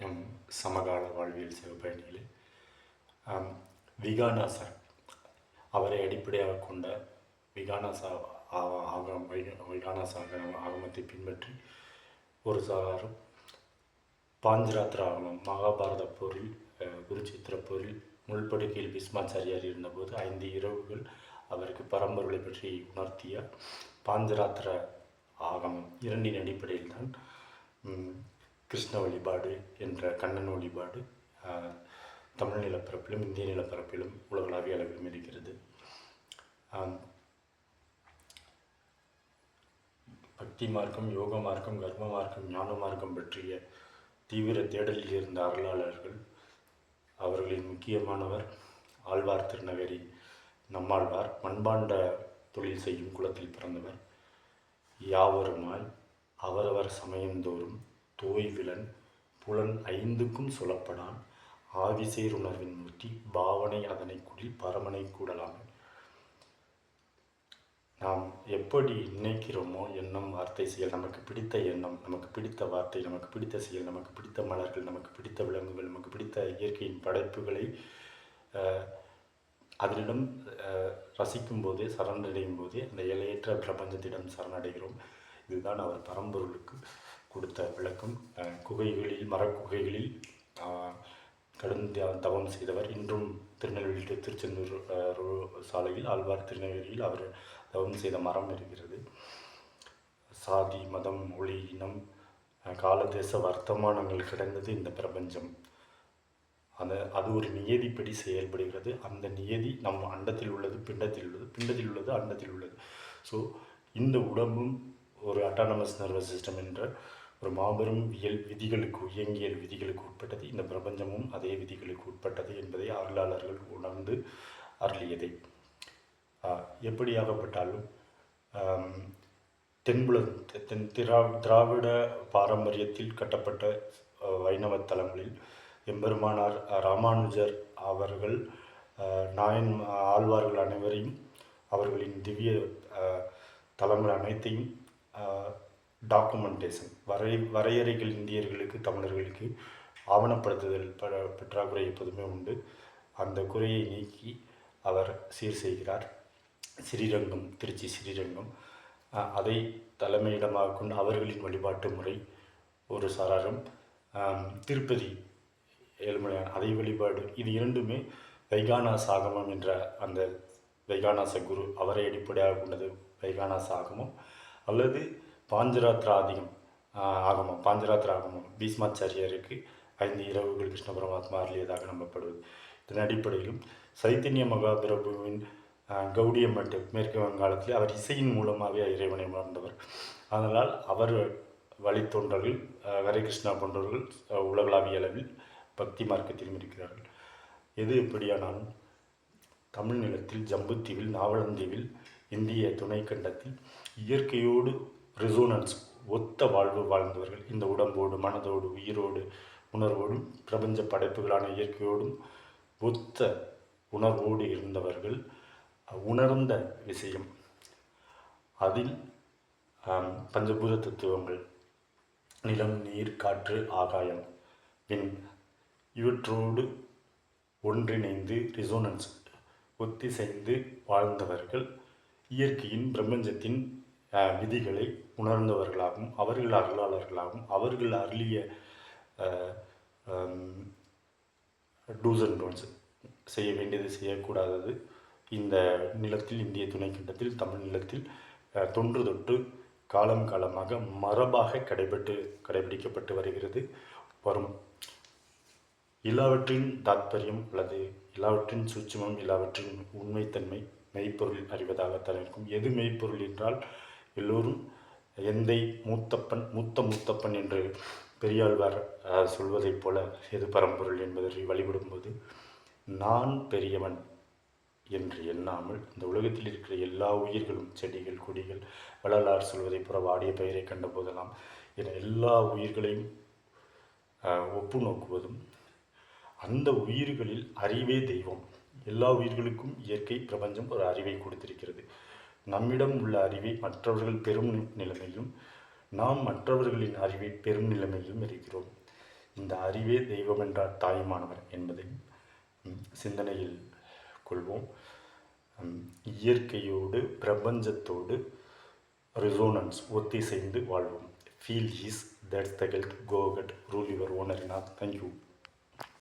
M சமகால வாழ்வியல் சிவபயணிகளே விகானாசா அவரை அடிப்படையாக கொண்ட விகானாசா ஆ- ஆகம் வை- விகானாச ஆகமத்தை பின்பற்றி ஒரு சாரும் பாஞ்சராத்திர ஆகமம் மகாபாரத போரில் குருச்சித்திர போரில் முள்படுக்கையில் பீஷ்மாச்சாரியார் இருந்தபோது ஐந்து இரவுகள் அவருக்கு பரம்பொருளை பற்றி உணர்த்திய பாஞ்சராத்திர ஆகமம் இரண்டின் அடிப்படையில் தான் கிருஷ்ண வழிபாடு என்ற கண்ணன் வழிபாடு தமிழ் நிலப்பரப்பிலும் இந்திய நிலப்பரப்பிலும் உலகளாவிய அளவிலும் இருக்கிறது. பக்தி மார்க்கம் யோக மார்க்கம் கர்ம மார்க்கம் ஞான மார்க்கம் பற்றிய தீவிர தேடலில் இருந்த அருளாளர்கள் அவர்களின் முக்கியமானவர் ஆழ்வார் திருநகரி நம்மாழ்வார் மண்பாண்ட தொழில் செய்யும் குலத்தில் பிறந்தவர். யாவருமாய் அவரவர் சமயந்தோறும் தோய்விலன் புலன் ஐந்துக்கும் சொல்லப்படான். ஆவிசேர் உணர்வின் மூர்த்தி பாவனை அதனை குடில் பரமனை கூடலாம் நாம் எப்படி நினைக்கிறோமோ எண்ணம் வார்த்தை செயல் நமக்கு பிடித்த எண்ணம் நமக்கு பிடித்த வார்த்தை நமக்கு பிடித்த செயல் நமக்கு பிடித்த மலர்கள் நமக்கு பிடித்த விலங்குகள் நமக்கு பிடித்த இயற்கையின் படைப்புகளை அதனிடம் ரசிக்கும் போதே சரணடையும் போதே அந்த எல்லையற்ற பிரபஞ்சத்திடம் சரணடைகிறோம். இதுதான் அவர் பரம்பொருளுக்கு கொடுத்த விளக்கம். குகைகளில் மரக்குகைகளில் கடும் தவம் செய்தவர். இன்றும் திருநெல்வேலி திருச்செந்தூர் சாலையில் ஆழ்வார் திருநெல்வேலியில் அவர் தவம் செய்த மரம் இருக்கிறது. சாதி மதம் மொழி இனம் காலதேச வர்த்தமானங்கள் கிடந்தது இந்த பிரபஞ்சம். அந்த அது ஒரு நியதிப்படி செயல்படுகிறது. அந்த நியதி நம் அண்டத்தில் உள்ளது பிண்டத்தில் உள்ளது பிண்டத்தில் உள்ளது அண்டத்தில் உள்ளது. ஸோ இந்த உடம்பும் ஒரு அட்டானமஸ் நர்வஸ் சிஸ்டம் என்ற ஒரு மாபெரும் இயல் விதிகளுக்கு இயங்கியல் விதிகளுக்கு உட்பட்டது. இந்த பிரபஞ்சமும் அதே விதிகளுக்கு உட்பட்டது என்பதை அருளாளர்கள் உணர்ந்து அருளியதை. எப்படியாகப்பட்டாலும் ஆம், தென்புல தென் திரா திராவிட பாரம்பரியத்தில் கட்டப்பட்ட அஹ், வைணவ தலங்களில் எம்பெருமானார் ராமானுஜர் அவர்கள் நாயன் ஆழ்வார்கள் அனைவரையும் அவர்களின் திவ்ய தலங்கள் அனைத்தையும் டாக்குமெண்டேஷன் வரை வரையறைகள் இந்தியர்களுக்கு தமிழர்களுக்கு ஆவணப்படுத்துதல் ப பற்றாக்குறை எப்போதுமே உண்டு. அந்த குறையை நீக்கி அவர் சீர் செய்கிறார். ஸ்ரீரங்கம் திருச்சி ஸ்ரீரங்கம் அதை தலைமையிடமாக கொண்டு அவர்களின் வழிபாட்டு முறை ஒரு சாராரும். திருப்பதி ஏழுமலையான் அதை வழிபாடு. இது இரண்டுமே வைகானா சாகமம் என்ற அந்த வைகானாச குரு அவரை அடிப்படையாக கொண்டது வைகானா சாகமம். அல்லது பாஞ்சராத்திர ஆகமம் பாஞ்சராத்திர ஆகமம் பீஷ்மாச்சாரியாருக்கு ஐந்து இரவுகள் கிருஷ்ண பரமாத்மா அருளியதாக நம்பப்படுவது. இதன் அடிப்படையிலும் சைத்தன்ய மகாபிரபுவின் ஆஹ், கௌடிய மட்டு மேற்கு வங்காளத்தில் அவர் இசையின் மூலமாகவே இறைவனை உணர்ந்தவர். அதனால் அவர் வழித்தோன்றர்கள் ஆஹ், ஹரே கிருஷ்ணா போன்றவர்கள் உலகளாவிய அளவில் பக்தி மார்க்கத்திலும் இருக்கிறார்கள். எது எப்படியானாலும் தமிழ் நிலத்தில் ஜம்புத்தீவில் நாவலந்தீவில் இந்திய துணைக்கண்டத்தில் இயற்கையோடு ரிசோனன்ஸ் ஒத்த வாழ்வு வாழ்ந்தவர்கள். இந்த உடம்போடு மனதோடு உயிரோடு உணர்வோடும் பிரபஞ்ச படைப்புகளான இயற்கையோடும் ஒத்த உணர்வோடு இருந்தவர்கள். உணர்ந்த விஷயம். அதில் பஞ்சபூத தத்துவங்கள் நிலம் நீர் காற்று ஆகாயம் பின் இவற்றோடு ஒன்றிணைந்து ரிசோனன்ஸ் ஒத்திசைந்து வாழ்ந்தவர்கள். இயற்கையின் பிரபஞ்சத்தின் விதிகளை உணர்ந்தவர்களாகவும் அவர்கள் அருளாளர்களாகவும் அவர்கள் அருளிய டூஸ் அண்ட் டோன்ஸ் செய்ய வேண்டியது செய்யக்கூடாதது. இந்த நிலத்தில் இந்திய துணைக்கண்டத்தில் தமிழ் நிலத்தில் தொன்று தொட்டு காலம் காலமாக மரபாக கடைபட்டு கடைபிடிக்கப்பட்டு வருகிறது. வரும். எல்லாவற்றின் தாத்பரியம் அல்லது எல்லாவற்றின் சூட்சமம் எல்லாவற்றின் உண்மைத்தன்மை மெய்ப்பொருள் அறிவதாகத்தான் இருக்கும். எது மெய்ப்பொருள் என்றால் எல்லோரும் எந்தை மூத்தப்பன் மூத்த மூத்தப்பன் என்று பெரியாழ்வார் சொல்வதைப் போல எது பரம்பொருள் என்பதை வழிபடும்போது நான் பெரியவன் என்று எண்ணாமல் இந்த உலகத்தில் இருக்கிற எல்லா உயிர்களும் செடிகள் கொடிகள் வள்ளலார் சொல்வதைப் போல வாடிய பெயரை கண்ட போதெல்லாம் என எல்லா உயிர்களையும் ஒப்பு நோக்குவதும் அந்த உயிர்களில் அறிவே தெய்வம். எல்லா உயிர்களுக்கும் இயற்கை பிரபஞ்சம் ஒரு அறிவை கொடுத்திருக்கிறது. நம்மிடம் உள்ள அறிவை மற்றவர்கள் பெரும் நிலைமையும் நாம் மற்றவர்களின் அறிவை பெரும் நிலைமையிலும் இருக்கிறோம். இந்த அறிவே தெய்வம் என்றார் தாயுமானவர் என்பதை சிந்தனையில் கொள்வோம். இயற்கையோடு பிரபஞ்சத்தோடு ரிசோனன்ஸ் ஒத்திசைந்து வாழ்வோம். Feel is that's the health go cut rule your owner Nath thank you